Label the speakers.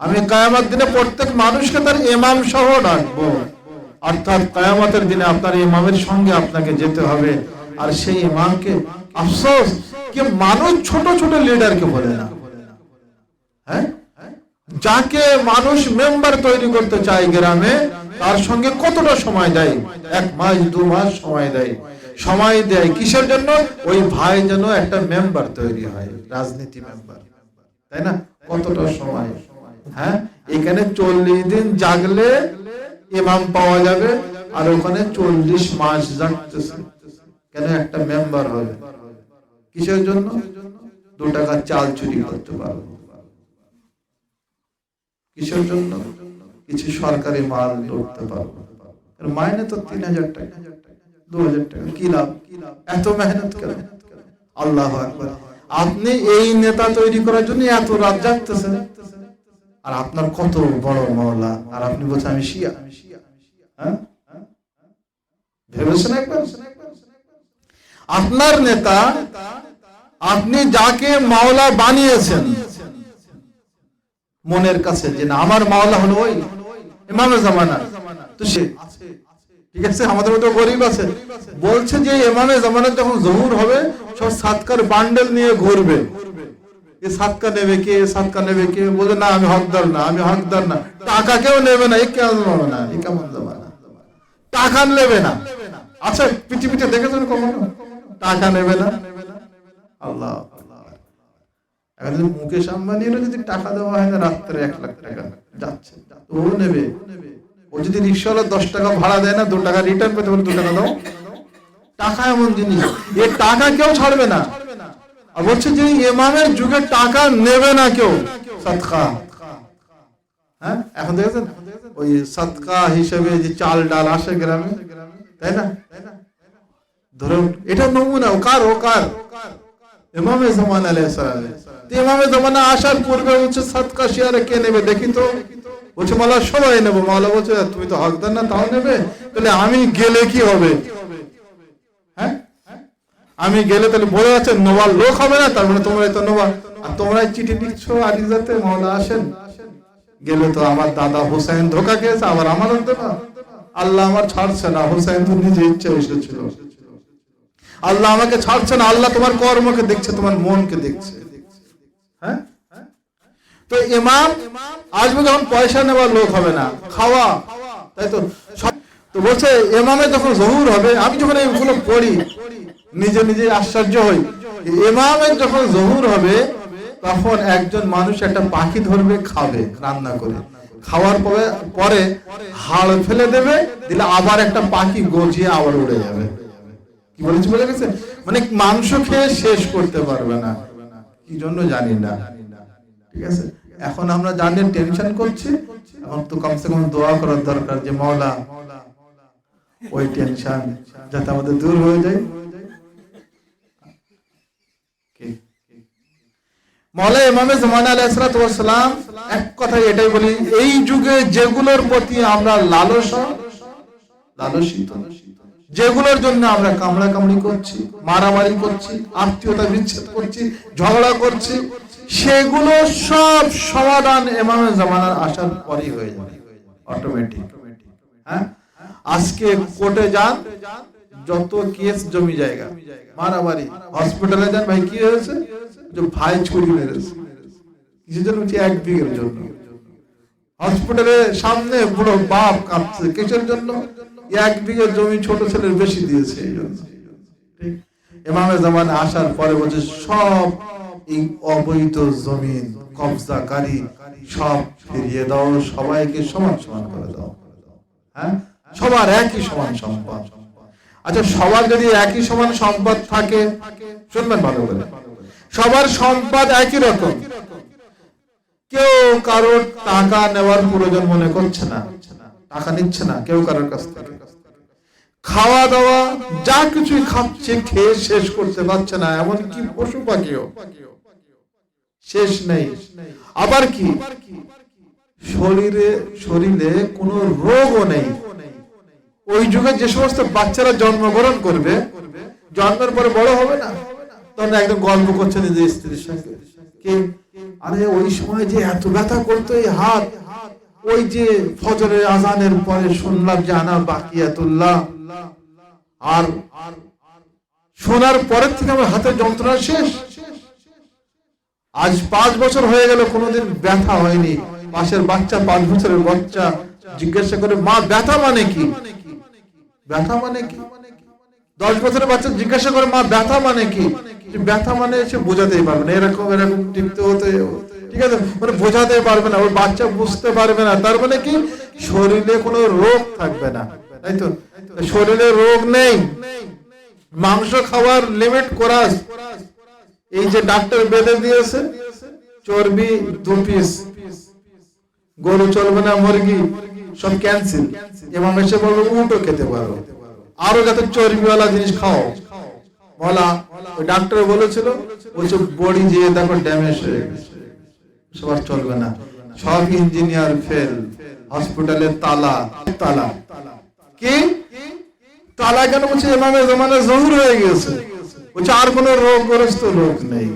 Speaker 1: আমি কায়ামত দিনে প্রত্যেক মানুষকে তার ইমাম সহ ডাকবো। অর্থাৎ কায়ামতের দিনে আপনার ইমামের সঙ্গে আপনাকে যেতে হবে। আর সেই ইমামকে আফসোস কি মানুষ ছোট ছোট লিডারকে বলে না? হ্যাঁ? যাকে মানুষ মেম্বার তৈরি করতে চায় গ্রামে, তার সঙ্গে কতটা সময় দেয়? এক মাস, দু মাস সময় দেয়। সময় দেয় কিসের জন্য? ওই ভাই যেন একটা মেম্বার তৈরি হয়, রাজনীতি মেম্বার তাই না? কতটা সময়? হ্যাঁ? এখানে চল্লিশ দিন জাগলে ইমাম পাওয়া যাবে, আর ওখানে চল্লিশ মাস জাগতেছে। কেন একটা মেম্বার হবে? কিসের জন্য? দু টাকা চাল চুরি করতে পারব। কিসের জন্য? কিছু সরকারি মাল ধরতে পারব। মাইনে তো তিন হাজার টাকা। আল্লাহ আপনি এই নেতা তৈরি করার জন্য এত রাত আর আপনার কত বড় মহলা আর আপনি বলছেন আমি শিয়া। হ্যাঁ? ভেবেছেন আপনার নেতা, আপনি যাকে মাওলা বানিয়েছেন, মনের কাছে যে না, আমার মাওলা হলো ওই ইমামে জামানা তো সে ঠিক আছে? আমাদের মতো গরিব আছে। বলছে যে জামানা যখন জহুর হবে, সব সাতকার বান্ডেল নিয়ে ঘুরবে। এ সাতকা নেবে কে? সাতকা নেবে কে? বলে না, আমি হকদার না, আমি হকদার না। টাকা কেউ নেবে না, এ কেমন জামানা? এ কেমন টাকা নেবে না। আচ্ছা পিঠে পিঠে দেখেছেন কখনো? টাকা নেবে না। আল্লাহ। মুকেশ আম্বানিরও যদি টাকা দেওয়া হয় না, রাত্রে এক লাখ টাকা যাচ্ছে। ও নেবে। ও যদি দশ টাকা ভাড়া দেয় না, দু টাকা রিটার্ন পেতে দু টাকা দাও। টাকা এমন জিনিস। এ টাকা কেউ ছাড়বে না। আর যে যুগে টাকা নেবে না কেউ। সৎকা হ্যাঁ? এখন দেখেছেন? ওই সৎকা হিসেবে যে চাল ডাল আসে গ্রামে। তাই না? ধরুন এটা নমুনা। কার? ও কার? ইমামে জামান আলাইহিস সালাম। ইমামে জামানা আসার পূর্বে হচ্ছে সাদকা শিয়ারে কে নেবে? দেখি তো। বলছে, মালা, সবাই নেব। মাওলা বলছে, তুমি তো হকদার না, তাও নেবে? তাহলে আমি গেলে কি হবে? হ্যাঁ? আমি গেলে তাহলে বলে যাচ্ছে, নোবার লোক হবে না? তার মানে তোমরা তো নোবা আর তোমরা চিঠি লিখছ আরিজাতে মাওলা আসেন। গেলে তো আমার দাদা হুসাইন ধোকা খেয়েছে, আবার আমার দেবা আল্লাহ আমার ছাড়ছে না, হুসাইন তো নিজে ইচ্ছে এসেছিল। আল্লাহ আমাকে ছাড়ছে না, আল্লাহ তোমার কর্মকে দেখছে, তোমার মনকে দেখছে। হ্যাঁ? তো ইমাম আসবে যখন পয়সা নেওয়ার লোক হবে না, খাওয়া, তাই তো? তো বলছে, ইমামে যখন জহুর হবে, আমি যখন এইগুলো পড়ি, নিজে নিজে আশ্চর্য হই। ইমামের যখন জহুর হবে, তখন একজন মানুষ একটা পাখি ধরবে, খাবে, রান্না করে। খাওয়ার পরে পরে হাড় ফেলে দেবে, দিলে আবার একটা পাখি গজিয়ে আবার উড়ে যাবে। কি বলেছি বলে গেছে? মানে মাংস খেয়ে শেষ করতে পারবে না। কি জন্য জানি না। ঠিক আছে? এখন আমরা জানি টেনশন করছি, এখন তো কমসে কম দোয়া করার দরকার যে, মওলা, ওই টেনশন যাতে আমাদের দূর হয়ে যায়? মৌলা জামান এক কথায় এটাই বলি, এই যুগে যেগুলোর প্রতি আমরা লালসা, লালসিত, যেগুলোর জন্য আমরা কামড়া কামড়ি করছি, মারামারি করছি, আত্মীয়তা বিচ্ছেদ করছি, ঝগড়া করছি সেগুলো সব সমাধান এমামে জামানার আসার পরেই হয়ে যাবে। অটোমেটিক হ্যাঁ? আজকে কোর্টে যান, যত কেস জমি জায়গা, মারামারি হসপিটালে যান, ভাই, কি হয়েছে? যে ভাই ছুরি মেরেছে। এক জন্য। সামনে বুড়ো বাপ কাঁপছে কিসের জন্য? এক বিঘে জমি ছোট ছেলের বেশি দিয়েছে। জামান আসার পরে বলছে, সব এই অবৈধ জমিন কবজাকারী সব ফিরিয়ে দাও, সবাইকে সমান সমান করে দাও। হ্যাঁ? সবার একই সমান সম্পদ। আচ্ছা সবার যদি একই সমান সম্পদ থাকে, শুনবেন ভালো করে। সবার সম্পদ একই রকম। কেউ কারোর টাকা নেওয়ার প্রয়োজন মনে করছে না, টাকা নিচ্ছে না, কেউ কারোর কাছ থেকে। খাওয়া দাওয়া, যা কিছুই খাচ্ছে, খেয়ে শেষ করতে পারছে না এমন কি পশু পাখিও। শেষ নেই। আবার কি? শরীরে শরীরে কোনো রোগও নেই। ওই যুগে যে সমস্ত বাচ্চারা জন্মগ্রহণ করবে, জন্মের পরে বড় হবে না? তখন একদম গল্প করছে নিজের স্ত্রীর সঙ্গে। কি? আরে ওই সময় যে এত ব্যথা করতো এই হাত, ওই যে ফজরের আজানের পরে শুনলাম যে আনা বাকিয়াতুল্লাহ। আর শোনার পরের থেকে আমার হাতের যন্ত্রণা শেষ। আজ পাঁচ বছর হয়ে গেল, কোনোদিন ব্যথা হয়নি। পাশের বাচ্চা, পাঁচ বছরের বাচ্চা। জিজ্ঞাসা করে, মা, ব্যথা মানে কি? ব্যথা মানে কি? দশ বছরের বাচ্চা জিজ্ঞাসা করে, মা, ব্যথা মানে কি? ব্যথা মানে সে বোঝাতেই পারবে না। এরকম এরকম টিপতে হতে ঠিক আছে? মানে বোঝাতে পারবে না। ওর বাচ্চা বুঝতে পারবে না। তার মানে কি? শরীরে কোনো রোগ থাকবে না। তাই তো? শরীরে রোগ নেই। মাংস খাওয়ার লিমিট করাস এই যে ডাক্তার বেঁধে দিয়েছে, চর্বি দু পিস গরু চলবে না, মুরগি, সব ক্যান্সেল এমাম এসে বলবে, উল্টো খেতে পারো। আরও যাতে চর্বিওয়ালা জিনিস খাও। বলা ডাক্তার বলেছিল, বলছে, বডি দেখো ড্যামেজ হয়ে গেছে। সবার চলবে না। সব ইঞ্জিনিয়ার ফেল হসপিটালের তালা তালা। কি? তালা কেন বলছে এমামের জমানে জহুর হয়ে গেছে। বলছে আর কোনো রোগগ্রস্ত লোক নেই।